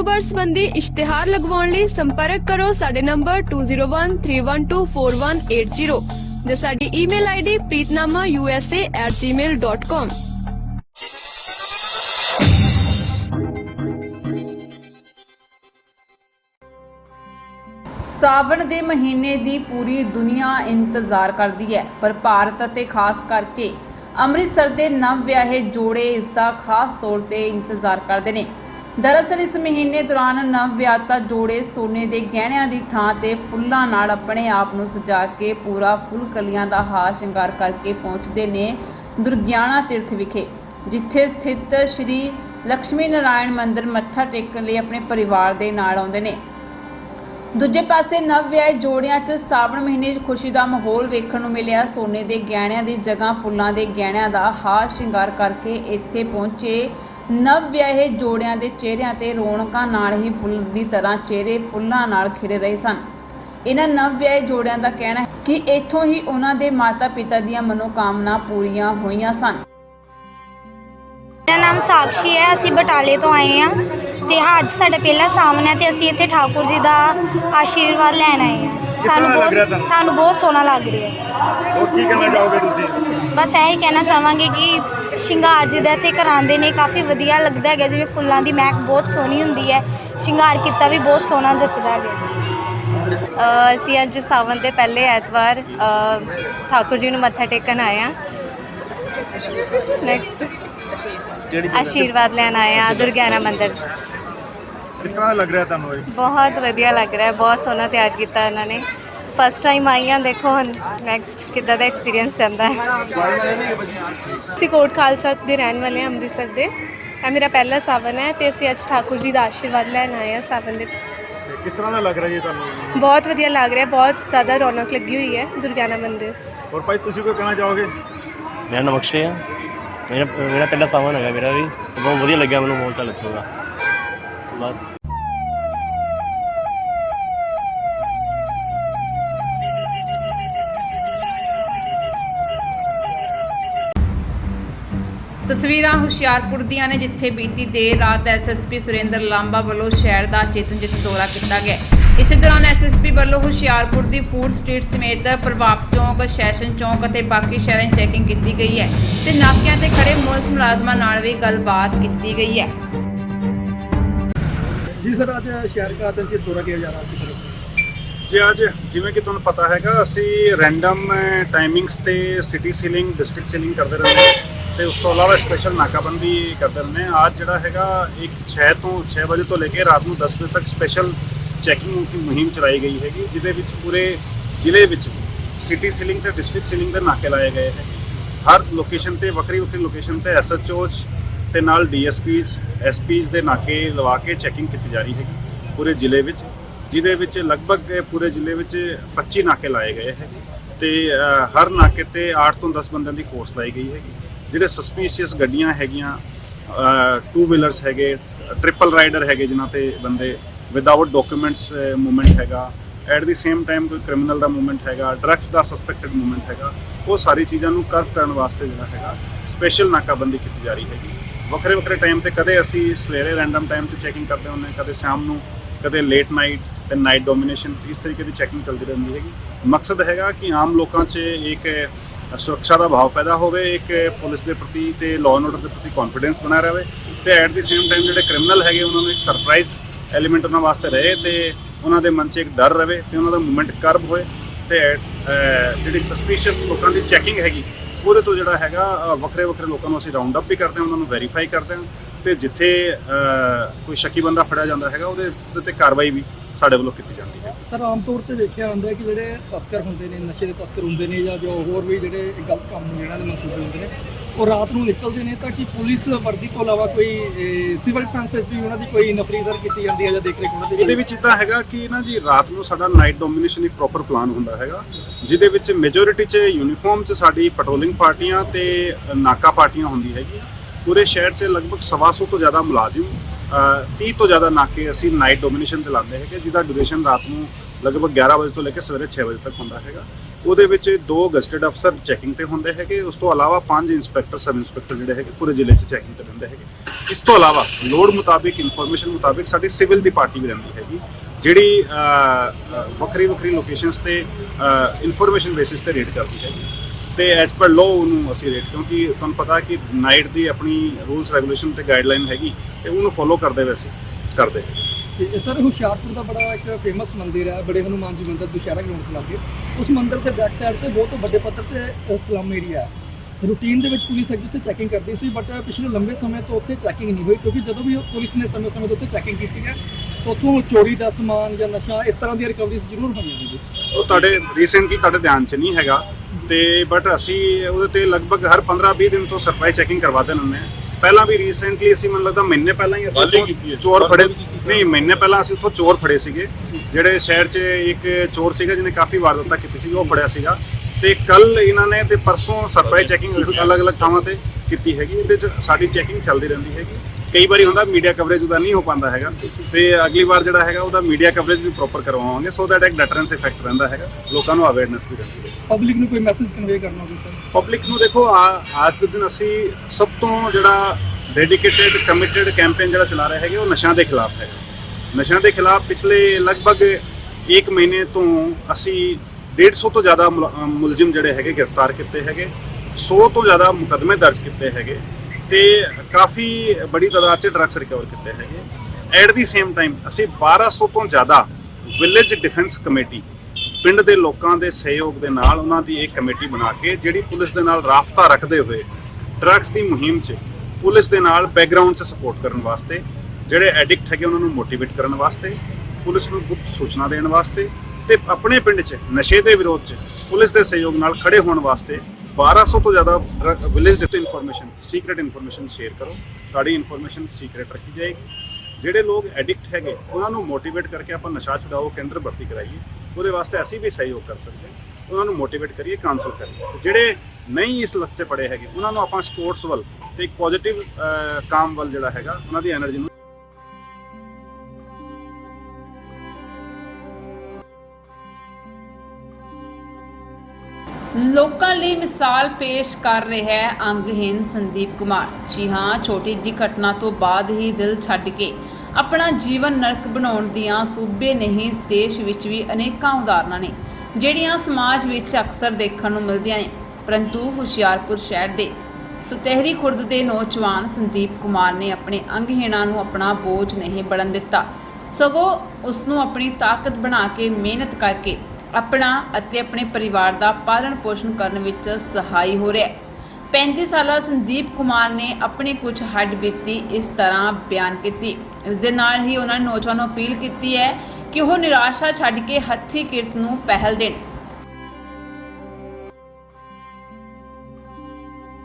ਕਾਰੋਬਾਰ ਸੰਬੰਧੀ ਇਸ਼ਤਿਹਾਰ ਲਗਵਾਉਣ ਲਈ ਸੰਪਰਕ ਕਰੋ ਸਾਡੇ ਨੰਬਰ 2013124180 ਜਾਂ ਸਾਡੀ ਈਮੇਲ ਆਈਡੀ preetnamausa@gmail.com ਸਾਵਣ ਦੇ ਮਹੀਨੇ ਦੀ ਪੂਰੀ ਦੁਨੀਆ ਇੰਤਜ਼ਾਰ ਕਰਦੀ ਹੈ, ਪਰ ਭਾਰਤ ਅਤੇ ਖਾਸ ਕਰਕੇ ਅੰਮ੍ਰਿਤਸਰ ਦੇ ਨਵ ਵਿਆਹੇ ਜੋੜੇ ਇਸ ਦਾ ਖਾਸ ਤੌਰ ਤੇ ਇੰਤਜ਼ਾਰ ਕਰਦੇ ਨੇ। ਦਰਅਸਲ ਇਸ ਮਹੀਨੇ ਦੌਰਾਨ ਨਵ ਵਿਆਹਤਾ ਜੋੜੇ ਸੋਨੇ ਦੇ ਗਹਿਣਿਆਂ ਦੀ ਥਾਂ ਤੇ ਫੁੱਲਾਂ ਨਾਲ ਆਪਣੇ ਆਪ ਨੂੰ ਸਜਾ ਕੇ ਪੂਰਾ ਫੁੱਲ ਕਲੀਆਂ ਦਾ ਹਾਰ ਸ਼ਿੰਗਾਰ ਕਰਕੇ ਪਹੁੰਚਦੇ ਨੇ ਦੁਰਗਿਆਣਾ ਤੀਰਥ ਵਿਖੇ, ਜਿੱਥੇ ਸਥਿਤ ਸ਼੍ਰੀ ਲక్ష్ਮੀ ਨਾਰਾਇਣ ਮੰਦਿਰ ਮੱਥਾ ਟੇਕਣ ਲਈ ਆਪਣੇ ਪਰਿਵਾਰ ਦੇ ਨਾਲ ਆਉਂਦੇ ਨੇ। ਦੂਜੇ ਪਾਸੇ ਨਵ ਵਿਆਹੇ ਜੋੜਿਆਂ 'ਚ ਸਾਵਣ ਮਹੀਨੇ 'ਚ ਖੁਸ਼ੀ ਦਾ ਮਾਹੌਲ ਵੇਖਣ ਨੂੰ ਮਿਲਿਆ। ਸੋਨੇ ਦੇ ਗਹਿਣਿਆਂ ਦੀ ਜਗ੍ਹਾ ਫੁੱਲਾਂ ਦੇ ਗਹਿਣਿਆਂ ਦਾ ਹਾਰ ਸ਼ਿੰਗਾਰ ਕਰਕੇ ਇੱਥੇ ਪਹੁੰਚੇ ਨਵ ਵਿਆਹੇ ਜੋੜਿਆਂ ਦੇ ਚਿਹਰਿਆਂ ਤੇ ਰੌਣਕਾਂ ਨਾਲ ਹੀ ਫੁੱਲ ਦੀ ਤਰ੍ਹਾਂ ਚਿਹਰੇ ਫੁੱਲਾਂ ਨਾਲ ਖਿੜੇ ਰਹੇ ਸਨ। ਇਹਨਾਂ ਨਵ ਵਿਆਹੇ ਜੋੜਿਆਂ ਦਾ ਕਹਿਣਾ ਹੈ ਕਿ ਇੱਥੋਂ ਹੀ ਉਹਨਾਂ ਦੇ ਮਾਤਾ-ਪਿਤਾ ਦੀਆਂ ਮਨੋਕਾਮਨਾ ਪੂਰੀਆਂ ਹੋਈਆਂ ਸਨ। ਮੇਰਾ ਨਾਮ ਸਾਕਸ਼ੀ ਹੈ। ਅਸੀਂ ਬਟਾਲੇ ਤੋਂ ਆਏ ਹਾਂ ਤੇ ਹਾਂ ਅੱਜ ਸਾਡਾ ਪਹਿਲਾ ਹੈ ਤੇ ਅਸੀਂ ਇੱਥੇ ਠਾਕੁਰ ਜੀ ਦਾ ਆਸ਼ੀਰਵਾਦ ਲੈਣ ਆਏ ਹਾਂ। ਸਾਨੂੰ ਬਹੁਤ? ਸਾਨੂੰ ਬਹੁਤ ਸੋਹਣਾ ਲੱਗ ਰਿਹਾ ਹੈ। ਹੋਰ ਕੀ ਕਹਿਣਾ ਚਾਹੋਗੇ ਤੁਸੀਂ? ਬਸ ਇਹ ਹੀ ਕਹਿਣਾ ਚਾਹਾਂਗੇ ਕਿ ਸ਼ਿੰਗਾਰ ਜਿਹਦਾ ਇੱਥੇ ਕਰਾਉਂਦੇ ਨੇ ਕਾਫੀ ਵਧੀਆ ਲੱਗਦਾ ਹੈਗਾ ਜਿਵੇਂ ਫੁੱਲਾਂ ਦੀ ਮਹਿਕ ਬਹੁਤ ਸੋਹਣੀ ਹੁੰਦੀ ਹੈ ਸ਼ਿੰਗਾਰ ਕੀਤਾ ਵੀ ਬਹੁਤ ਸੋਹਣਾ ਜੱਚਦਾ ਹੈਗਾ। ਅ, ਅਸੀਂ ਅੱਜ ਸਾਵਨ ਦੇ ਪਹਿਲੇ ਐਤਵਾਰ ਅ, ਠਾਕੁਰ ਜੀ ਨੂੰ ਮੱਥਾ ਟੇਕਣ ਆਏ ਹਾਂ। ਨੈਕਸਟ ਜਿਹੜੀ ਆਸ਼ੀਰਵਾਦ ਲੈਣ ਆਏ ਹਾਂ ਦੁਰਗਿਆਨਾ ਮੰਦਿਰ। ਕਿਸ ਤਰ੍ਹਾਂ ਦਾ ਲੱਗ ਰਿਹਾ ਤੁਹਾਨੂੰ ਇਹ? ਬਹੁਤ ਵਧੀਆ ਲੱਗ ਰਿਹਾ ਹੈ ਬਹੁਤ ਸੋਹਣਾ ਤਿਆਰ ਕੀਤਾ ਇਹਨਾਂ ਨੇ। ਫਸਟ ਟਾਈਮ ਆਈ ਹਾਂ ਦੇਖੋ ਹੁਣ ਨੈਕਸਟ ਕਿੱਦਾਂ ਦਾ ਐਕਸਪੀਰੀਅੰਸ ਰਹਿੰਦਾ ਹੈ। ਅਸੀਂ ਕੋਟ ਖਾਲਸਾ ਦੇ ਰਹਿਣ ਵਾਲੇ ਹਾਂ ਅੰਮ੍ਰਿਤਸਰ ਦੇ। ਇਹ ਮੇਰਾ ਪਹਿਲਾ ਸਾਵਨ ਹੈ ਤੇ ਅਸੀਂ ਅੱਜ ਠਾਕੁਰ ਜੀ ਦਾ ਆਸ਼ੀਰਵਾਦ ਲੈਣ ਆਏ ਹਾਂ ਸਾਵਨ ਦੇ। ਕਿਸ ਤਰ੍ਹਾਂ ਦਾ ਲੱਗ ਰਿਹਾ ਜੀ ਤੁਹਾਨੂੰ? ਬਹੁਤ ਵਧੀਆ ਲੱਗ ਰਿਹਾ ਬਹੁਤ ਜ਼ਿਆਦਾ ਰੌਣਕ ਲੱਗੀ ਹੋਈ ਹੈ ਦੁਰਗਿਆਨਾ ਮੰਦਿਰ। ਹੋਰ ਭਾਈ ਤੁਸੀਂ ਕੋਈ ਕਹਿਣਾ ਚਾਹੋਗੇ? ਮੇਰਾ ਨਾਮ ਅਕਸ਼ੇ ਆ ਮੇਰਾ ਮੇਰਾ ਪਹਿਲਾ ਸਾਵਨ ਹੈਗਾ ਮੇਰਾ ਵੀ। ਬਹੁਤ ਵਧੀਆ ਲੱਗਿਆ ਮੈਨੂੰ ਮੋਲ ਚੱਲ ਇੱਥੋਂ ਦਾ। ਤਸਵੀਰਾਂ ਹੁਸ਼ਿਆਰਪੁਰ ਦੀਆਂ ਨੇ ਜਿੱਥੇ ਬੀਤੀ ਦੇਰ ਰਾਤ ਐਸਐਸਪੀ ਸੁਰਿੰਦਰ ਲਾਂਬਾ ਵੱਲੋਂ ਸ਼ਹਿਰ ਦਾ ਚੇਤਨ-ਜਿੱਤ ਦੌਰਾ ਕੀਤਾ ਗਿਆ। ਇਸੇ ਦੌਰਾਨ ਐਸਐਸਪੀ ਵੱਲੋਂ ਹੁਸ਼ਿਆਰਪੁਰ ਦੀ ਫੂਡ ਸਟਰੀਟ ਸਮੇਤ ਪ੍ਰਭਾਤ ਚੌਂਕ ਸੈਸ਼ਨ ਚੌਂਕ ਅਤੇ ਬਾਕੀ ਸ਼ਹਿਰਾਂ 'ਚ ਚੈਕਿੰਗ ਕੀਤੀ ਗਈ ਹੈ ਤੇ ਨਾਕਿਆਂ ਤੇ ਖੜੇ ਪੁਲਿਸ ਮੁਲਾਜ਼ਮਾਂ ਨਾਲ ਵੀ ਗੱਲਬਾਤ ਕੀਤੀ ਗਈ ਹੈ। ਜੀ ਸਰ ਅੱਜ ਸ਼ਹਿਰ ਦਾ ਆਤੰਕਿਤ ਦੌਰਾ ਕਿਹਾ ਜਾ ਰਿਹਾ ਸੀ ਸਰ। ਜੀ ਅੱਜ ਜਿਵੇਂ ਕਿ ਤੁਹਾਨੂੰ ਪਤਾ ਹੈਗਾ ਅਸੀਂ ਰੈਂਡਮ ਟਾਈਮਿੰਗਸ ਤੇ ਸਿਟੀ ਸੀਲਿੰਗ ਡਿਸਟ੍ਰਿਕਟ ਸੀਲਿੰਗ ਕਰਦੇ ਰਹਿੰਦੇ ਹਾਂ। ਤੇ ਉਸ ਤੋਂ ਇਲਾਵਾ ਸਪੈਸ਼ਲ ਨਾਕਾਬੰਦੀ ਕਰਦੇ ਰਹਿੰਦੇ ਹਾਂ। ਅੱਜ ਜਿਹੜਾ ਹੈਗਾ, ਇੱਕ 6 ਤੋਂ 6 ਵਜੇ ਤੋਂ ਲੈ ਕੇ ਰਾਤ ਨੂੰ 10 ਵਜੇ ਤੱਕ ਸਪੈਸ਼ਲ ਚੈਕਿੰਗ ਦੀ ਮੁਹਿੰਮ ਚਲਾਈ ਗਈ ਹੈਗੀ, ਜਿਹਦੇ ਵਿੱਚ ਪੂਰੇ ਜ਼ਿਲ੍ਹੇ ਵਿੱਚ ਸਿਟੀ ਸੀਲਿੰਗ ਤੇ ਡਿਸਟ੍ਰਿਕਟ ਸੀਲਿੰਗ ਦੇ ਨਾਕੇ ਲਾਏ ਗਏ ਹੈ ਹਰ ਲੋਕੇਸ਼ਨ ਤੇ, ਵੱਖਰੀ ਵੱਖਰੀ ਲੋਕੇਸ਼ਨ ਤੇ ਐਸਐਚਓਜ਼ ਤੇ ਨਾਲ ਡੀਐਸਪੀਜ਼ ਐਸਪੀਜ਼ ਦੇ ਨਾਕੇ ਲਵਾ ਕੇ ਚੈਕਿੰਗ ਕੀਤੀ ਜਾ ਰਹੀ ਹੈਗੀ ਪੂਰੇ ਜ਼ਿਲ੍ਹੇ ਵਿੱਚ, ਜਿਹਦੇ ਵਿੱਚ ਲਗਭਗ ਪੂਰੇ ਜ਼ਿਲ੍ਹੇ ਵਿੱਚ 25 ਨਾਕੇ ਲਾਏ ਗਏ ਹੈਗੇ। ਤੇ ਹਰ ਨਾਕੇ ਤੇ 8 ਤੋਂ 10 ਬੰਦਿਆਂ ਦੀ ਫੋਰਸ ਲਾਈ ਗਈ ਹੈਗੀ। ਜਿਹੜੇ ਸਸਪੀਸ਼ੀਅਸ ਗੱਡੀਆਂ ਹੈਗੀਆਂ ਟੂ ਵੀਲਰਸ ਹੈਗੇ ਟ੍ਰਿਪਲ ਰਾਈਡਰ ਹੈਗੇ ਜਿਨ੍ਹਾਂ ਤੇ ਬੰਦੇ ਵਿਦਆਊਟ ਡਾਕੂਮੈਂਟਸ ਮੂਵਮੈਂਟ ਹੈਗਾ। ਐਟ ਦੀ ਸੇਮ ਟਾਈਮ ਕੋਈ ਕ੍ਰਿਮੀਨਲ ਦਾ ਮੂਵਮੈਂਟ ਹੈਗਾ ਡਰੱਗਸ ਦਾ ਸਸਪੈਕਟਡ ਮੂਵਮੈਂਟ ਹੈਗਾ। ਉਹ ਸਾਰੀ ਚੀਜ਼ਾਂ ਨੂੰ ਕਰਵ ਕਰਨ ਵਾਸਤੇ ਜਿਹੜਾ ਹੈਗਾ ਸਪੈਸ਼ਲ ਨਾਕਾਬੰਦੀ ਕੀਤੀ ਜਾ ਰਹੀ ਹੈਗੀ। ਵੱਖਰੇ ਵੱਖਰੇ ਟਾਈਮ ਤੇ ਕਦੇ ਅਸੀਂ ਸਵੇਰੇ ਰੈਂਡਮ ਟਾਈਮ ਤੇ ਚੈਕਿੰਗ ਕਰਦੇ ਹੁੰਦੇ ਹਾਂ, ਕਦੇ ਸ਼ਾਮ ਨੂੰ, ਕਦੇ ਲੇਟ ਨਾਈਟ ਤੇ ਨਾਈਟ ਡੋਮੀਨੇਸ਼ਨ ਇਸ ਤਰੀਕੇ ਦੀ ਚੈਕਿੰਗ ਚੱਲਦੀ ਰਹਿੰਦੀ ਹੈਗੀ। ਮਕਸਦ ਹੈਗਾ ਕਿ ਆਮ ਲੋਕਾਂ 'ਚ ਇੱਕ ਸੁਰੱਖਿਆ ਦਾ ਭਾਵ ਪੈਦਾ ਹੋਵੇ ਇੱਕ ਪੁਲਿਸ ਦੇ ਪ੍ਰਤੀ ਤੇ ਲਾਅ ਐਂਡ ਆਰਡਰ ਦੇ ਪ੍ਰਤੀ ਕੌਨਫੀਡੈਂਸ ਬਣਿਆ ਰਹੇ ਤੇ ਐਟ ਦੀ ਸੇਮ ਟਾਈਮ ਜਿਹੜੇ ਕ੍ਰਿਮੀਨਲ ਹੈਗੇ ਉਹਨਾਂ ਨੂੰ ਇੱਕ ਸਰਪ੍ਰਾਈਜ਼ ਐਲੀਮੈਂਟ ਉਹਨਾਂ ਵਾਸਤੇ ਰਹੇ ਤੇ ਉਹਨਾਂ ਦੇ ਮਨ 'ਚ ਇੱਕ ਡਰ ਰਵੇ ਤੇ ਉਹਨਾਂ ਦਾ ਮੂਵਮੈਂਟ ਕਰਬ ਹੋਏ ਤੇ ਅਹ, ਜਿਹੜੀ ਸਸਪੀਸ਼ੀਅਸ ਲੋਕਾਂ ਦੀ ਚੈਕਿੰਗ ਹੈਗੀ ਉਹਦੇ ਤੋਂ ਜਿਹੜਾ ਹੈਗਾ ਵੱਖਰੇ ਵੱਖਰੇ ਲੋਕਾਂ ਨੂੰ ਅਸੀਂ ਰਾਉਂਡ ਅਪ ਵੀ ਕਰਦੇ ਹਾਂ ਉਹਨਾਂ ਨੂੰ ਵੈਰੀਫਾਈ ਕਰਦੇ ਹਾਂ ਤੇ ਜਿੱਥੇ ਕੋਈ ਸ਼ੱਕੀ ਬੰਦਾ ਫੜਿਆ ਜਾਂਦਾ ਹੈਗਾ ਉਹਦੇ ਉਹਦੇ ਤੇ ਕਾਰਵਾਈ ਵੀ ਸਾਡੇ ਵੱਲੋਂ ਕੀਤੀ ਜਾਂਦੀ ਹੈ। ਸਰ, ਆਮ ਤੌਰ ਤੇ ਵੇਖਿਆ ਜਾਂਦਾ ਹੈ ਕਿ ਜਿਹੜੇ ਤਸਕਰ ਹੁੰਦੇ ਨੇ, ਨਸ਼ੇ ਦੇ ਤਸਕਰ ਹੁੰਦੇ ਨੇ ਜਾਂ ਜੋ ਹੋਰ ਵੀ ਜਿਹੜੇ ਗਲਤ ਕੰਮ ਜਿਹੜਾ ਦੇ ਮਨਸੂਬੇ ਹੁੰਦੇ ਨੇ, ਉਹ ਰਾਤ ਨੂੰ ਨਿਕਲਦੇ ਨੇ ਤਾਂ ਕਿ ਪੁਲਿਸ ਵਰਦੀ ਤੋਂ ਇਲਾਵਾ ਕੋਈ ਸਿਵਲ ਡਿਫੈਂਸ ਵੀ ਉਹਨਾਂ ਦੀ ਕੋਈ ਨਫਰੀ ਕੀਤੀ ਜਾਂਦੀ ਹੈ ਜਾਂ ਦੇਖ ਰੇਖ ਉਹਨਾਂ ਦੀ ਇਹਦੇ ਵਿੱਚ ਇਦਾਂ ਹੈਗਾ ਕਿ ਨਾ ਜੀ, ਰਾਤ ਨੂੰ ਸਾਡਾ ਨਾਈਟ ਡੋਮੀਨੇਸ਼ਨ ਇੱਕ ਪ੍ਰੋਪਰ ਪਲਾਨ ਹੁੰਦਾ ਹੈਗਾ, ਜਿਹਦੇ ਵਿੱਚ ਮੈਜੋਰਿਟੀ 'ਚ ਯੂਨੀਫਾਰਮ 'ਚ ਸਾਡੀ ਪੈਟਰੋਲਿੰਗ ਪਾਰਟੀਆਂ ਤੇ ਨਾਕਾ ਪਾਰਟੀਆਂ ਹੁੰਦੀ ਹੈਗੀ। ਪੂਰੇ ਸ਼ਹਿਰ 'ਚ ਲਗਭਗ ਸਵਾ ਸੌ ਤੋਂ ਜ਼ਿਆਦਾ ਮੁਲਾਜ਼ਮ 30 ਤੋਂ ਜ਼ਿਆਦਾ ਨਾਕੇ ਅਸੀਂ ਨਾਈਟ ਡੋਮੀਨੇਸ਼ਨ ਤੇ ਲਾਉਂਦੇ ਹੈਗੇ, ਜਿਹਦਾ ਡਿਊਰੇਸ਼ਨ ਰਾਤ ਨੂੰ ਲਗਭਗ 11 ਵਜੇ ਤੋਂ ਲੈ ਕੇ ਸਵੇਰੇ 6 ਵਜੇ ਤੱਕ ਹੁੰਦਾ ਹੈਗਾ। ਉਹਦੇ ਵਿੱਚ ਦੋ ਗਸਟਡ ਅਫਸਰ ਚੈਕਿੰਗ ਤੇ ਹੁੰਦੇ ਹੈਗੇ, ਉਸ ਤੋਂ ਇਲਾਵਾ ਪੰਜ ਇੰਸਪੈਕਟਰ ਸਬ ਇੰਸਪੈਕਟਰ ਜਿਹੜੇ ਹੈਗੇ, ਪੂਰੇ ਜ਼ਿਲ੍ਹੇ 'ਚ ਚੈਕਿੰਗ ਤੇ ਰਹਿੰਦੇ ਹੈਗੇ। ਇਸ ਤੋਂ ਇਲਾਵਾ ਲੋੜ ਮੁਤਾਬਿਕ ਇਨਫੋਰਮੇਸ਼ਨ ਮੁਤਾਬਿਕ ਸਾਡੀ ਸਿਵਲ ਦੀ ਪਾਰਟੀ ਵੀ ਰਹਿੰਦੀ ਹੈਗੀ, ਜਿਹੜੀ ਵੱਖਰੀ ਵੱਖਰੀ ਲੋਕੇਸ਼ਨਸ ਤੇ ਇਨਫੋਰਮੇਸ਼ਨ ਬੇਸਿਸ ਤੇ ਰੇਡ ਕਰਦੀ ਹੈਗੀ। ਤੇ ਐਸ ਪਰ ਲੋ ਉਹਨੂੰ ਅਸੀਂ ਰੇਟ ਕਿਉਂਕਿ ਤੁਹਾਨੂੰ ਪਤਾ ਕਿ ਨਾਈਟ ਦੀ ਆਪਣੀ ਰੂਲਸ ਰੈਗੂਲੇਸ਼ਨ ਤੇ ਗਾਈਡਲਾਈਨ ਹੈਗੀ ਤੇ ਉਹਨੂੰ ਫੋਲੋ ਕਰਦੇ ਵੈਸੇ ਕਰਦੇ। ਤੇ ਇਹ ਸਰ ਹੁਸ਼ਿਆਰਪੁਰ ਦਾ ਬੜਾ ਇੱਕ ਫੇਮਸ ਮੰਦਿਰ ਹੈ ਬੜੇ ਹਨੂਮਾਨ ਜੀ ਮੰਦਿਰ ਦੁਸ਼ਹਿਰਾ ਗਰਾਊਂਡ ਦੇ ਲਾਗੇ ਉਸ ਮੰਦਿਰ ਦੇ ਬੈਕ ਸਾਈਡ ਤੇ ਬਹੁਤ ਵੱਡੇ ਪੱਧਰ ਤੇ ਸਲਮ ਏਰੀਆ ਹੈ। ਰੂਟੀਨ ਦੇ ਵਿੱਚ ਪੁਲਿਸ ਅੱਗੇ ਉੱਥੇ ਚੈਕਿੰਗ ਕਰਦੀ ਸੀ ਬਟ ਪਿਛਲੇ ਲੰਬੇ ਸਮੇਂ ਤੋਂ ਉੱਥੇ ਚੈਕਿੰਗ ਨਹੀਂ ਹੋਈ ਕਿਉਂਕਿ ਜਦੋਂ ਵੀ ਪੁਲਿਸ ਨੇ ਸਮੇਂ-ਸਮੇਂ ਤੇ ਉੱਥੇ ਚੈਕਿੰਗ ਕੀਤੀ ਹੈ ਤਾਂ ਉੱਥੋਂ ਚੋਰੀ ਦਾ ਸਮਾਨ ਜਾਂ ਨਸ਼ਾ ਇਸ ਤਰ੍ਹਾਂ ਦੀਆਂ ਰਿਕਵਰੀਜ਼ ਜ਼ਰੂਰ ਹੋਈਆਂ ਨੇ ਜੀ। ਉਹ ਤੁਹਾਡੇ ਰੀਸੈਂਟਲੀ ਤੁਹਾਡੇ ਧਿਆਨ 'ਚ ਨਹੀਂ ਹੈਗਾ ਤੇ ਬਟ ਅਸੀਂ ਉਹਦੇ ਤੇ ਲਗਭਗ ਹਰ 15-20 ਦਿਨ ਤੋਂ ਸਰਪ੍ਰਾਈਜ਼ ਚੈਕਿੰਗ ਕਰਵਾਦੇ ਰਹਿੰਦੇ ਹਾਂ। ਪਹਿਲਾਂ ਵੀ ਰੀਸੈਂਟਲੀ ਅਸੀਂ ਮੈਨੂੰ ਲੱਗਦਾ ਮਹੀਨੇ ਪਹਿਲਾਂ ਹੀ ਅਸੀਂ ਉੱਥੋਂ ਚੋਰ ਫੜੇ ਨਹੀਂ ਮਹੀਨੇ ਪਹਿਲਾਂ ਅਸੀਂ ਉੱਥੋਂ ਚੋਰ ਫੜੇ ਸੀਗੇ। ਜਿਹੜੇ ਸ਼ਹਿਰ 'ਚ ਇੱਕ ਚੋਰ ਸੀਗਾ ਜਿਹਨੇ ਕਾਫੀ ਵਾਰਦਾਤਾਂ ਕੀਤੀ ਸੀ ਉਹ ਫੜਿਆ ਸੀਗਾ। ਤੇ ਕੱਲ ਇਹਨਾਂ ਨੇ ਤੇ ਪਰਸੋਂ ਸਰਪ੍ਰਾਈਜ਼ ਚੈਕਿੰਗ ਅਲੱਗ-ਅਲੱਗ ਥਾਵਾਂ ਤੇ ਕੀਤੀ ਹੈਗੀ। ਇਹਦੇ 'ਚ ਸਾਡੀ ਚੈਕਿੰਗ ਚੱਲਦੀ ਰਹਿੰਦੀ ਹੈਗੀ। ਕਈ ਵਾਰੀ ਹੁੰਦਾ ਮੀਡੀਆ ਕਵਰੇਜ ਉਹਦਾ ਨਹੀਂ ਹੋ ਪਾਉਂਦਾ ਹੈਗਾ। ਤੇ ਅਗਲੀ ਵਾਰ ਜਿਹੜਾ ਹੈਗਾ ਉਹਦਾ ਮੀਡੀਆ ਕਵਰੇਜ ਵੀ ਪ੍ਰੋਪਰ ਕਰਵਾਵਾਂਗੇ। ਸੋ ਦੈਟ ਇੱਕ ਡੈਟਰੈਂਸ ਇਫੈਕਟ ਰਹਿੰਦਾ ਹੈਗਾ। ਲੋਕਾਂ ਨੂੰ ਅਵੇਅਰਨੈਸ ਵੀ ਰਹਿੰਦੀ ਹੈ। ਪਬਲਿਕ ਨੂੰ ਕੋਈ ਮੈਸੇਜ ਕਨਵੇ ਕਰਨਾ ਹੋਵੇ ਸਰ ਪਬਲਿਕ ਨੂੰ ਦੇਖੋ ਅੱਜ ਦੇ ਦਿਨ ਅਸੀਂ ਸਭ ਤੋਂ ਜਿਹੜਾ ਡੈਡੀਕੇਟਿਡ ਕਮਿਟਿਡ ਕੈਂਪੇਨ ਜਿਹੜਾ ਚਲਾ ਰਹੇ ਹੈਗੇ, ਉਹ ਨਸ਼ਿਆਂ ਦੇ ਖਿਲਾਫ ਹੈ। ਨਸ਼ਿਆਂ ਦੇ ਖਿਲਾਫ ਪਿਛਲੇ ਲਗਭਗ 1 ਮਹੀਨੇ ਤੋਂ ਅਸੀਂ 150 ਤੋਂ ਜ਼ਿਆਦਾ ਮੁਲ- ਮੁਲਜ਼ਮ ਜਿਹੜੇ ਹੈਗੇ, ਗ੍ਰਿਫਤਾਰ ਕੀਤੇ ਹੈਗੇ 100 ਤੋਂ ਜ਼ਿਆਦਾ ਮੁਕੱਦਮੇ ਦਰਜ ਕੀਤੇ ਹੈਗੇ ਤੇ ਕਾਫੀ ਬੜੀ ਤਾਦਾਦ 'ਚ ਡਰੱਗਸ ਰਿਕਵਰ ਕੀਤੇ ਹੈਗੇ। ਐਟ ਦੀ ਸੇਮ ਟਾਈਮ ਅਸੀਂ 1200 ਤੋਂ ਜ਼ਿਆਦਾ ਵਿਲੇਜ ਡਿਫੈਂਸ ਕਮੇਟੀ ਪਿੰਡ ਦੇ ਲੋਕਾਂ ਦੇ ਸਹਿਯੋਗ ਦੇ ਨਾਲ ਉਹਨਾਂ ਦੀ ਇੱਕ ਕਮੇਟੀ ਬਣਾ ਕੇ ਜਿਹੜੀ ਪੁਲਿਸ ਦੇ ਨਾਲ ਰਾਫਤਾ ਰੱਖਦੇ ਹੋਏ ਡਰੱਗਸ ਦੀ ਮੁਹਿੰਮ 'ਚ ਪੁਲਿਸ ਦੇ ਨਾਲ ਬੈਕਗ੍ਰਾਉਂਡ 'ਚ ਸਪੋਰਟ ਕਰਨ ਵਾਸਤੇ ਜਿਹੜੇ ਐਡਿਕਟ ਹੈਗੇ ਉਹਨਾਂ ਨੂੰ ਮੋਟੀਵੇਟ ਕਰਨ ਵਾਸਤੇ, ਪੁਲਿਸ ਨੂੰ ਗੁਪਤ ਸੂਚਨਾ ਦੇਣ ਵਾਸਤੇ ਤੇ ਆਪਣੇ ਪਿੰਡ 'ਚ ਨਸ਼ੇ ਦੇ ਵਿਰੋਧ 'ਚ ਪੁਲਿਸ ਦੇ ਸਹਿਯੋਗ ਨਾਲ ਖੜੇ ਹੋਣ ਵਾਸਤੇ 1200 ਤੋਂ ਜ਼ਿਆਦਾ ਵਿਲੇਜ ਡਿਫਟ ਇਨਫੋਰਮੇਸ਼ਨ ਸੀਕ੍ਰੀਟ ਇਨਫੋਰਮੇਸ਼ਨ ਸ਼ੇਅਰ ਕਰੋ। ਤੁਹਾਡੀ ਇਨਫੋਰਮੇਸ਼ਨ ਸੀਕ੍ਰੀਟ ਰੱਖੀ ਜਾਏਗੀ। ਜਿਹੜੇ ਲੋਕ ਐਡਿਕਟ ਹੈਗੇ, ਉਹਨਾਂ ਨੂੰ ਮੋਟੀਵੇਟ ਕਰਕੇ ਆਪਾਂ ਨਸ਼ਾ ਛੁਡਾਓ ਕੇਂਦਰ ਭਰਤੀ ਕਰਾਈਏ, ਉਹਦੇ ਵਾਸਤੇ ਅਸੀਂ ਵੀ ਸਹਿਯੋਗ ਕਰ ਸਕਦੇ ਹਾਂ। ਉਹਨਾਂ ਨੂੰ ਮੋਟੀਵੇਟ ਕਰੀਏ ਕਾਉਂਸਲ ਕਰੀਏ। ਜਿਹੜੇ ਨਹੀਂ ਇਸ ਲੱਤ 'ਚ ਪੜੇ ਹੈਗੇ, ਉਹਨਾਂ ਨੂੰ ਆਪਾਂ ਸਪੋਰਟਸ ਵੱਲ ਤੇ ਇੱਕ ਪੋਜ਼ਿਟਿਵ ਕੰਮ ਵੱਲ ਜਿਹੜਾ ਹੈਗਾ, ਉਹਨਾਂ ਦੀ એનર્ਜੀ ਲੋਕਾਂ ਲਈ ਮਿਸਾਲ ਪੇਸ਼ ਕਰ ਰਿਹਾ ਹੈ ਅੰਗਹੀਨ ਸੰਦੀਪ ਕੁਮਾਰ। ਜੀ ਹਾਂ, ਛੋਟੀ ਜੀ ਘਟਨਾ ਤੋਂ ਬਾਅਦ ਹੀ ਦਿਲ ਛੱਡ ਕੇ ਆਪਣਾ ਜੀਵਨ ਨਰਕ ਬਣਾਉਣ ਦੀਆਂ ਸੂਬੇ ਨਹੀਂ ਇਸ ਦੇਸ਼ ਵਿੱਚ ਵੀ ਅਨੇਕਾਂ ਉਦਾਹਰਨਾਂ ਨੇ, ਜਿਹੜੀਆਂ ਸਮਾਜ ਵਿੱਚ ਅਕਸਰ ਦੇਖਣ ਨੂੰ ਮਿਲਦੀਆਂ ਨੇ। ਪਰੰਤੂ ਹੁਸ਼ਿਆਰਪੁਰ ਸ਼ਹਿਰ ਦੇ ਸੁਤਹਿਰੀ ਖੁਰਦ ਦੇ ਨੌਜਵਾਨ ਸੰਦੀਪ ਕੁਮਾਰ ਨੇ ਆਪਣੇ ਅੰਗਹੀਣਾਂ ਨੂੰ ਆਪਣਾ ਬੋਝ ਨਹੀਂ ਬਣਨ ਦਿੱਤਾ। ਸਗੋਂ ਉਸ ਨੂੰ ਆਪਣੀ ਤਾਕਤ ਬਣਾ ਕੇ ਮਿਹਨਤ ਕਰਕੇ ਆਪਣਾ ਅਤੇ ਆਪਣੇ ਪਰਿਵਾਰ ਦਾ ਪਾਲਣ ਪੋਸ਼ਣ ਕਰਨ ਵਿੱਚ ਸਹਾਈ ਹੋ ਰਿਹਾ ਹੈ। 35 ਸਾਲਾ ਸੰਦੀਪ ਕੁਮਾਰ ਨੇ ਆਪਣੀ ਕੁਝ ਹੱਡ ਬੀਤੀ ਇਸ ਤਰ੍ਹਾਂ ਬਿਆਨ ਕੀਤੀ। ਇਸ ਦੇ ਨਾਲ ਹੀ ਉਹਨਾਂ ਨੇ ਨੌਜਵਾਨਾਂ ਨੂੰ ਅਪੀਲ ਕੀਤੀ ਹੈ ਕਿ ਉਹ ਨਿਰਾਸ਼ਾ ਛੱਡ ਕੇ ਹੱਥੀ ਕਿਰਤ ਨੂੰ ਪਹਿਲ ਦੇਣ।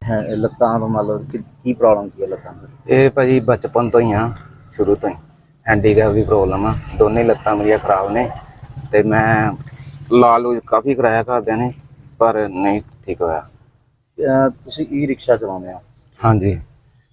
ਹੈ ਲੱਤਾਂ ਤੋਂ ਮੰਨ ਲਓ ਕਿ ਕੀ ਪ੍ਰੋਬਲਮ ਕੀ ਹੈ ਲੱਤਾਂ ਦੀ ਇਹ ਭਾਜੀ ਬਚਪਨ ਤੋਂ ਹੀ ਆ ਸ਼ੁਰੂ ਤੋਂ ਹੀ। ਹੈਂਡੀਕੈਪ ਦੀ ਪ੍ਰੋਬਲਮ ਆ। ਦੋਨੇ ਲੱਤਾਂ ਮੇਰੀਆਂ ਖਰਾਬ ਨੇ ਤੇ ਮੈਂ ਲਾਲੂ ਕਾਫੀ ਕਰਾਇਆ ਘਰਦਿਆਂ ਨੇ ਪਰ ਨਹੀਂ ਠੀਕ ਹੋਇਆ। ਅਹ ਤੁਸੀਂ ਈ ਰਿਕਸ਼ਾ ਚਲਾਉਂਦੇ ਹੋ? ਹਾਂਜੀ।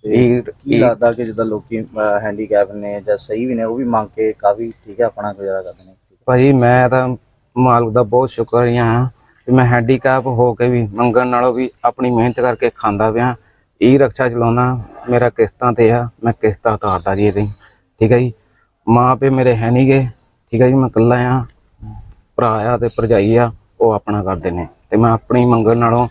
ਤੇ ਇਹ ਕੀ ਲੱਗਦਾ ਕਿ ਜਿੱਦਾਂ ਲੋਕੀ ਹੈਂਡੀਕੈਪ ਨੇ ਜਾਂ ਸਹੀ ਵੀ ਨੇ ਉਹ ਵੀ ਮੰਗ ਕੇ ਕਾਫੀ ਠੀਕ ਹੈ ਆਪਣਾ ਗੁਜ਼ਾਰਾ ਕਰਦੇ ਨੇ? ਭਾਜੀ ਮੈਂ ਤਾਂ ਮਾਲਕ ਦਾ ਬਹੁਤ ਸ਼ੁਕਰੀਆ ਹਾਂ ਕਿ ਮੈਂ ਹੈਂਡੀਕੈਪ ਹੋ ਕੇ ਵੀ ਮੰਗਣ ਨਾਲੋਂ ਵੀ ਆਪਣੀ ਮਿਹਨਤ ਕਰਕੇ ਖਾਂਦਾ ਪਿਆ। ਇਹ ਰਕਸ਼ਾ ਚਲਾਉਣਾ ਮੇਰਾ ਕਿਸ਼ਤਾਂ ਤੇ ਆ ਮੈਂ ਕਿਸ਼ਤਾਂ ਉਤਾਰਦਾ ਜੀ ਇਹਦੀ। ਠੀਕ ਹੈ ਜੀ? ਮਾਂ ਪਿਓ ਮੇਰੇ ਹੈ ਨਹੀਂਗੇ ਠੀਕ ਹੈ ਜੀ? ਮੈਂ ਇਕੱਲਾ ਆ। ਭਰਾ ਆ ਤੇ ਭਰਜਾਈ ਆ ਉਹ ਆਪਣਾ ਕਰਦੇ ਨੇ। ਤੇ ਮੈਂ ਆਪਣੀ ਮੰਗਣ ਨਾਲੋਂ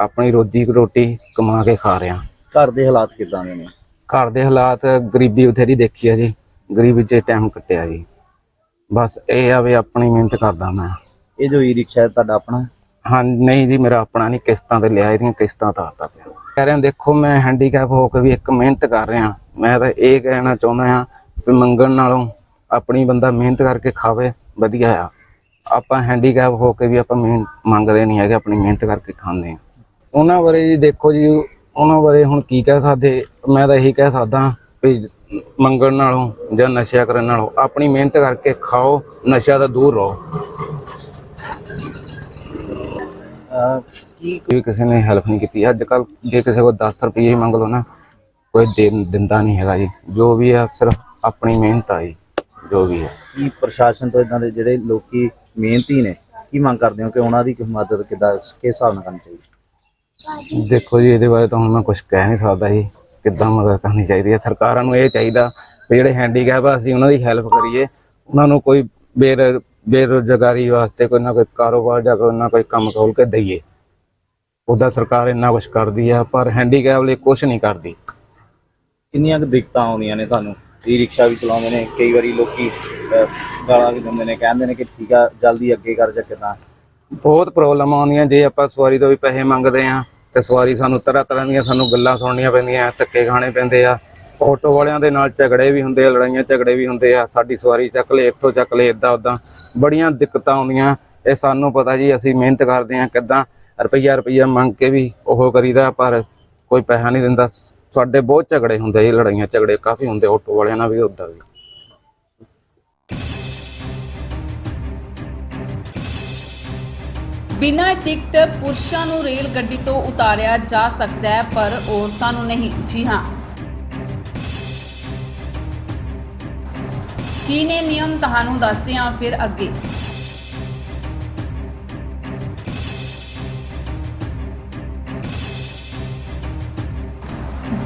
ਆਪਣੀ ਰੋਜੀ ਰੋਟੀ ਕਮਾ ਕੇ ਖਾ ਰਿਹਾ। ਘਰ ਦੇ ਹਾਲਾਤ ਕਿਦਾਂ ਦੇ ਨੇ? ਘਰ ਦੇ ਹਾਲਾਤ ਗਰੀਬੀ ਬਥੇਰੀ ਦੇਖੀ ਆ ਜੀ। ਗਰੀਬੀ 'ਚ ਟਾਈਮ ਕੱਟਿਆ ਜੀ। ਬਸ ਇਹ ਆ ਵੀ ਆਪਣੀ ਮਿਹਨਤ ਕਰਦਾ ਮੈਂ। ਇਹ ਜੋ ਈ ਰਿਕਸ਼ਾ ਤੁਹਾਡਾ ਆਪਣਾ? ਹਾਂ ਨਹੀਂ ਜੀ ਮੇਰਾ ਆਪਣਾ ਨਹੀਂ ਕਿਸ਼ਤਾਂ ਤੇ ਲਿਆ ਇਹਦੀਆਂ ਕਿਸ਼ਤਾਂ ਤਾਰਦਾ ਪਿਆ। ਕਹਿ ਰਿਹਾ ਦੇਖੋ ਮੈਂ ਹੈਂਡੀਕੈਪ ਹੋ ਕੇ ਵੀ ਇੱਕ ਮਿਹਨਤ ਕਰ ਰਿਹਾ। ਮੈਂ ਤਾਂ ਇਹ ਕਹਿਣਾ ਚਾਹੁੰਦਾ ਹਾਂ ਕਿ ਮੰਗਣ ਨਾਲੋਂ ਆਪਣੀ ਬੰਦਾ ਮਿਹਨਤ ਕਰਕੇ ਖਾਵੇ ਵਧੀਆ ਆ। ਆਪਾਂ ਹੈਂਡੀਕੈਪ ਹੋ ਕੇ ਵੀ ਆਪਾਂ ਮਿਹਨਤ ਮੰਗਦੇ ਨਹੀਂ ਹੈਗੇ ਆਪਣੀ ਮਿਹਨਤ ਕਰਕੇ ਖਾਂਦੇ ਆ ਉਹਨਾਂ ਬਾਰੇ ਜੀ ਦੇਖੋ ਜੀ ਉਹਨਾਂ ਬਾਰੇ ਹੁਣ ਕੀ ਕਹਿ ਸਕਦੇ ਮੈਂ ਤਾਂ ਇਹੀ ਕਹਿ ਸਕਦਾ ਵੀ ਮੰਗਣ ਨਾਲੋਂ ਜਾਂ ਨਸ਼ਾ ਕਰਨ ਨਾਲੋਂ ਆਪਣੀ ਮਿਹਨਤ ਕਰਕੇ ਖਾਓ ਨਸ਼ਾ ਤੋਂ ਦੂਰ ਰਹੋ। ਕੀ ਕੋਈ ਕਿਸੇ ਨੇ ਹੈਲਪ ਨਹੀਂ ਕੀਤੀ। ਅੱਜ ਕੱਲ ਜੇ ਕਿਸੇ ਕੋਲ 10 ਰੁਪਏ ਹੀ ਮੰਗ ਲਓ ਨਾ ਕੋਈ ਦੇ ਦਿੰਦਾ ਨਹੀਂ ਹੈਗਾ ਜੀ। ਜੋ ਵੀ ਹੈ ਸਿਰਫ ਆਪਣੀ ਮਿਹਨਤ ਆ ਜੀ ਜੋ ਵੀ ਹੈ। ਕੀ ਪ੍ਰਸ਼ਾਸਨ ਤੋਂ ਇਦਾਂ ਦੇ ਜਿਹੜੇ ਲੋਕੀ ਮਿਹਨਤੀ ਨੇ। ਕੀ ਮੰਗ ਕਰਦੇ ਹੋ ਕਿ ਉਹਨਾਂ ਦੀ ਮਦਦ ਕਿੱਦਾਂ ਕਿਸ ਹਿਸਾਬ ਨਾਲ ਕਰਨੀ ਚਾਹੀਦੀ? ਦੇਖੋ ਜੀ ਇਹਦੇ ਬਾਰੇ ਤਾਂ ਹੁਣ ਮੈਂ ਕੁਝ ਕਹਿ ਨਹੀਂ ਸਕਦਾ ਜੀ। ਕਿੱਦਾਂ ਮਦਦ ਕਰਨੀ ਚਾਹੀਦੀ ਹੈ? ਸਰਕਾਰਾਂ ਨੂੰ ਇਹ ਚਾਹੀਦਾ ਵੀ ਜਿਹੜੇ ਹੈਂਡੀਕੈਪ ਆ ਅਸੀਂ ਉਹਨਾਂ ਦੀ ਹੈਲਪ ਕਰੀਏ। ਉਹਨਾਂ ਨੂੰ ਕੋਈ ਬੇਰ ਬੇਰੁਜ਼ਗਾਰੀ ਵਾਸਤੇ ਕੋਈ ਨਾ ਕੋਈ ਕਾਰੋਬਾਰ ਜਾਂ ਕੋਈ ਨਾ ਕੋਈ ਕੰਮ ਖੋਲ ਕੇ ਦਈਏ। ਉਹਦਾ ਸਰਕਾਰ ਇੰਨਾ ਕੁਝ ਕਰਦੀ ਆ ਪਰ ਹੈਂਡੀਕੈਪ ਲਈ ਕੁਝ ਨਹੀਂ ਕਰਦੀ। ਕਿੰਨੀਆਂ ਕੁ ਦਿੱਕਤਾਂ ਆਉਂਦੀਆਂ ਨੇ ਤੁਹਾਨੂੰ? ਈ ਰਿਕਸ਼ਾ ਵੀ ਚਲਾਉਂਦੇ ਨੇ, ਕਈ ਵਾਰੀ ਲੋਕੀ ਗਾਲਾਂ ਵੀ ਦਿੰਦੇ ਨੇ, ਕਹਿੰਦੇ ਨੇ ਕਿ ਠੀਕ ਆ, ਜਲਦੀ ਅੱਗੇ ਕਰ ਜਾ ਕਿਦਾਂ। ਬਹੁਤ ਪ੍ਰੋਬਲਮ ਆਉਂਦੀਆਂ, ਜੇ ਆਪਾਂ ਸਵਾਰੀ ਤੋਂ ਵੀ ਪੈਸੇ ਮੰਗਦੇ ਆ ਤੇ ਸਵਾਰੀ ਸਾਨੂੰ ਤਰ੍ਹਾਂ ਤਰ੍ਹਾਂ ਦੀਆਂ ਸਾਨੂੰ ਗੱਲਾਂ ਸੁਣਨੀਆਂ ਪੈਂਦੀਆਂ, ਧੱਕੇ ਖਾਣੇ ਪੈਂਦੇ ਆ। ਆਟੋ ਵਾਲਿਆਂ ਦੇ ਨਾਲ ਝਗੜੇ ਵੀ ਹੁੰਦੇ ਆ, ਲੜਾਈਆਂ ਝਗੜੇ ਵੀ ਹੁੰਦੇ ਆ, ਸਾਡੀ ਸਵਾਰੀ ਚੱਕ ਲੈ, ਇੱਥੋਂ ਚੱਕ ਲੈ ਇਦਾਂ ਉਦਾਂ ਬੜੀਆਂ ਦਿੱਕਤਾਂ ਆਉਂਦੀਆਂ। ਇਹ ਸਾਨੂੰ ਪਤਾ ਜੀ, ਅਸੀਂ ਮਿਹਨਤ ਕਰਦੇ ਆ ਕਿਦਾਂ ਰੁਪਈਆ ਰੁਪਈਆ ਮੰਗ ਕੇ ਵੀ ਉਹ ਕਰੀਦਾ, ਪਰ ਕੋਈ ਪੈਸਾ ਨਹੀਂ ਦਿੰਦਾ। ਸਾਡੇ ਬਹੁਤ ਝਗੜੇ ਹੁੰਦੇ ਜੀ ਲੜਾਈਆਂ ਝਗੜੇ ਕਾਫੀ ਹੁੰਦੇ ਆਟੋ ਵਾਲਿਆਂ ਨਾਲ ਵੀ ਉਦਾਂ ਵੀ। ਬਿਨਾਂ ਟਿਕਟ ਪੁਰਸ਼ਾਂ ਨੂੰ ਰੇਲ ਗੱਡੀ ਤੋਂ ਉਤਾਰਿਆ ਜਾ ਸਕਦਾ ਹੈ, ਪਰ ਔਰਤਾਂ ਨੂੰ ਨਹੀਂ। ਜੀ ਹਾਂ। ਕੀ ਨੇ ਨਿਯਮ? ਤੁਹਾਨੂੰ ਦੱਸਦੇ ਹਾਂ ਫਿਰ ਅੱਗੇ।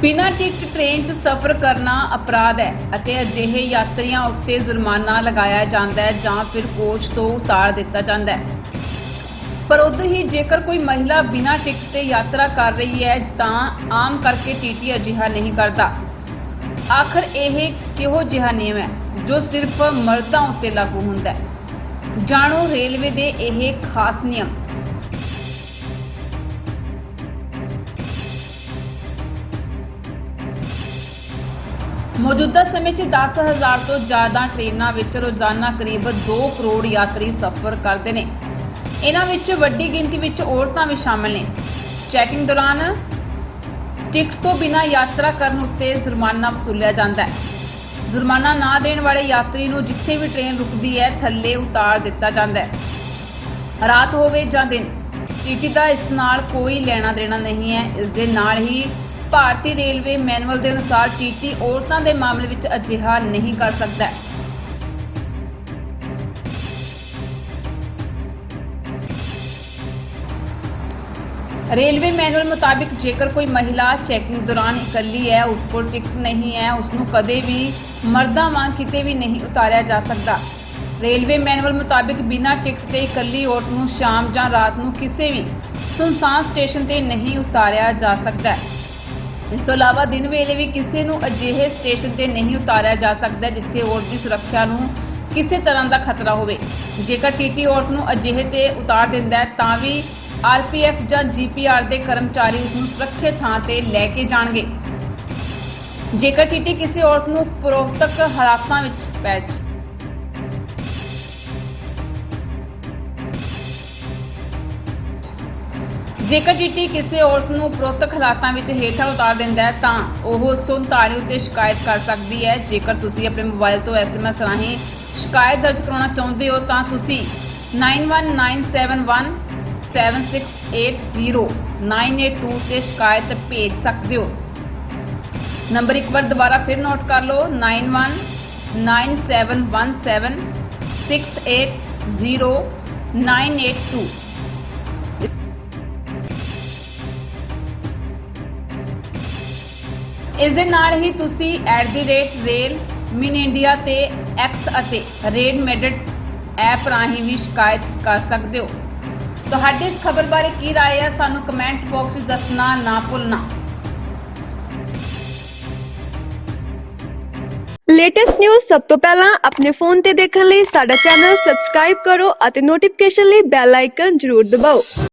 ਬਿਨਾਂ ਟਿਕਟ ਟ੍ਰੇਨ 'ਚ ਸਫ਼ਰ ਕਰਨਾ ਅਪਰਾਧ ਹੈ ਅਤੇ ਅਜਿਹੇ ਯਾਤਰੀਆਂ ਉੱਤੇ ਜੁਰਮਾਨਾ ਲਗਾਇਆ ਜਾਂਦਾ ਹੈ ਜਾਂ ਫਿਰ ਕੋਚ ਤੋਂ ਉਤਾਰ ਦਿੱਤਾ ਜਾਂਦਾ ਹੈ। ਪਰ ਉਧਰ ਹੀ ਜੇਕਰ ਕੋਈ ਮਹਿਲਾ ਬਿਨਾਂ ਟਿਕਟ ਤੇ ਯਾਤਰਾ ਕਰ ਰਹੀ ਹੈ ਤਾਂ ਆਮ ਕਰਕੇ ਟੀਟੀ ਅਜਿਹਾ ਨਹੀਂ ਕਰਦਾ। ਆਖਰ ਇਹ ਕਿਹੋ ਜਿਹਾ ਨਿਯਮ ਹੈ ਜੋ ਸਿਰਫ ਮਰਦਾਂ ਉੱਤੇ ਲਾਗੂ ਹੁੰਦਾ ਹੈ? ਜਾਣੋ, ਰੇਲਵੇ ਦੇ ਇਹ ਖਾਸ ਨਿਯਮ ਮੌਜੂਦਾ ਸਮੇਂ 'ਚ 10000 ਤੋਂ ਜ਼ਿਆਦਾ ਟ੍ਰੇਨਾਂ ਵਿੱਚ ਰੋਜ਼ਾਨਾ ਕਰੀਬ 2 ਕਰੋੜ ਯਾਤਰੀ ਸਫ਼ਰ ਕਰਦੇ ਨੇ। ਇਹਨਾਂ ਵਿੱਚ ਵੱਡੀ ਗਿਣਤੀ ਵਿੱਚ ਔਰਤਾਂ ਵੀ ਸ਼ਾਮਲ ਨੇ। ਚੈਕਿੰਗ ਦੌਰਾਨ ਟਿਕਟ ਤੋਂ ਬਿਨਾਂ ਯਾਤਰਾ ਕਰਨ ਉੱਤੇ ਜੁਰਮਾਨਾ ਵਸੂਲਿਆ ਜਾਂਦਾ ਹੈ। ਜੁਰਮਾਨਾ ਨਾ ਦੇਣ ਵਾਲੇ ਯਾਤਰੀ ਨੂੰ ਜਿੱਥੇ ਵੀ ਟ੍ਰੇਨ ਰੁਕਦੀ ਹੈ, ਥੱਲੇ ਉਤਾਰ ਦਿੱਤਾ ਜਾਂਦਾ ਹੈ। ਰਾਤ ਹੋਵੇ ਜਾਂ ਦਿਨ ਟੀਟੀ ਦਾ ਇਸ ਨਾਲ ਕੋਈ ਲੈਣਾ ਦੇਣਾ ਨਹੀਂ ਹੈ। ਇਸ ਦੇ ਨਾਲ ਹੀ ਭਾਰਤੀ ਰੇਲਵੇ ਮੈਨੂਅਲ ਦੇ ਅਨੁਸਾਰ ਟੀਟੀ ਔਰਤਾਂ ਦੇ ਮਾਮਲੇ ਵਿੱਚ ਅਜਿਹਾ ਨਹੀਂ ਕਰ ਸਕਦਾ ਰੇਲਵੇ ਮੈਨੂਅਲ ਮੁਤਾਬਿਕ ਜੇਕਰ ਕੋਈ ਮਹਿਲਾ ਚੈਕਿੰਗ ਦੌਰਾਨ ਇਕੱਲੀ ਹੈ, ਉਸ ਕੋਲ ਟਿਕਟ ਨਹੀਂ ਹੈ ਉਸ ਨੂੰ ਕਦੇ ਵੀ ਮਰਦਾਂ ਵਾਂਗ ਕਿਤੇ ਵੀ ਨਹੀਂ ਉਤਾਰਿਆ ਜਾ ਸਕਦਾ ਰੇਲਵੇ ਮੈਨੂਅਲ ਮੁਤਾਬਿਕ ਬਿਨਾਂ ਟਿਕਟ ਤੇ ਇਕੱਲੀ ਔਰਤ ਨੂੰ ਸ਼ਾਮ ਜਾਂ ਰਾਤ ਨੂੰ ਕਿਸੇ ਵੀ ਸੁਨਸਾਨ ਸਟੇਸ਼ਨ ਤੇ ਨਹੀਂ ਉਤਾਰਿਆ ਜਾ ਸਕਦਾ ਹੈ। ਇਸ ਤੋਂ ਇਲਾਵਾ ਦਿਨ ਵੇਲੇ ਵੀ ਕਿਸੇ ਨੂੰ ਅਜਿਹੇ ਸਟੇਸ਼ਨ ਤੇ ਨਹੀਂ ਉਤਾਰਿਆ ਜਾ ਸਕਦਾ ਜਿੱਥੇ ਔਰਤ ਦੀ ਸੁਰੱਖਿਆ ਨੂੰ ਕਿਸੇ ਤਰ੍ਹਾਂ ਦਾ ਖਤਰਾ ਹੋਵੇ। ਜੇਕਰ ਟੀਟੀ ਔਰਤ ਨੂੰ ਅਜਿਹੇ ਤੇ ਉਤਾਰ ਦਿੰਦਾ ਹੈ, ਤਾਂ ਵੀ ਆਰਪੀਐਫ ਜਾਂ ਜੀਪੀਆਰ ਦੇ ਕਰਮਚਾਰੀ ਉਸ ਨੂੰ ਸੁਰੱਖਿਅਤ ਥਾਂ ਤੇ ਲੈ ਕੇ ਜਾਣਗੇ। ਜੇਕਰ ਟੀਟੀ ਕਿਸੇ ਔਰਤ ਨੂੰ ਉਪਰੋਕਤ ਹਾਲਾਤਾਂ ਵਿੱਚ ਪੈਚ ਜੇਕਰ ਟੀਟੀ ਕਿਸੇ ਔਰਤ ਨੂੰ ਉਪਰੋਕਤ ਹਾਲਾਤਾਂ ਵਿੱਚ ਹੇਠਾਂ ਉਤਾਰ ਦਿੰਦਾ ਹੈ, ਤਾਂ ਉਹ 139 ਉੱਤੇ ਸ਼ਿਕਾਇਤ ਕਰ ਸਕਦੀ ਹੈ। ਜੇਕਰ ਤੁਸੀਂ ਆਪਣੇ ਮੋਬਾਈਲ ਤੋਂ ਐਸਐਮਐਸ ਰਾਹੀਂ ਸ਼ਿਕਾਇਤ ਦਰਜ ਕਰਾਉਣਾ ਚਾਹੁੰਦੇ ਹੋ, ਤਾਂ ਤੁਸੀਂ 919717680982 ਤੇ ਸ਼ਿਕਾਇਤ ਭੇਜ ਸਕਦੇ ਹੋ। ਨੰਬਰ ਇੱਕ ਵਾਰ ਦੁਬਾਰਾ ਫਿਰ ਨੋਟ ਕਰ ਲਓ 919717680982 ਇਸ ਦੇ ਨਾਲ ਹੀ ਤੁਸੀਂ @ਰੇਲ ਮਿਨ ਇੰਡੀਆ ਤੇ X ਅਤੇ ਰੇਡ ਮੈਡਟ ਐਪ ਰਾਹੀਂ ਵੀ ਸ਼ਿਕਾਇਤ ਕਰ ਸਕਦੇ ਹੋ ਤੁਹਾਡੀ ਇਸ ਖਬਰ ਬਾਰੇ ਕੀ رائے ਹੈ ਸਾਨੂੰ ਕਮੈਂਟ ਬਾਕਸ ਵਿੱਚ ਦੱਸਣਾ ਨਾ ਭੁੱਲਣਾ ਲੇਟੈਸਟ ਨਿਊਜ਼ ਸਭ ਤੋਂ ਪਹਿਲਾਂ ਆਪਣੇ ਫੋਨ ਤੇ ਦੇਖਣ ਲਈ ਸਾਡਾ ਚੈਨਲ ਸਬਸਕ੍ਰਾਈਬ ਕਰੋ ਅਤੇ ਨੋਟੀਫਿਕੇਸ਼ਨ ਲਈ ਬੈਲ ਆਈਕਨ ਜ਼ਰੂਰ ਦਬਾਓ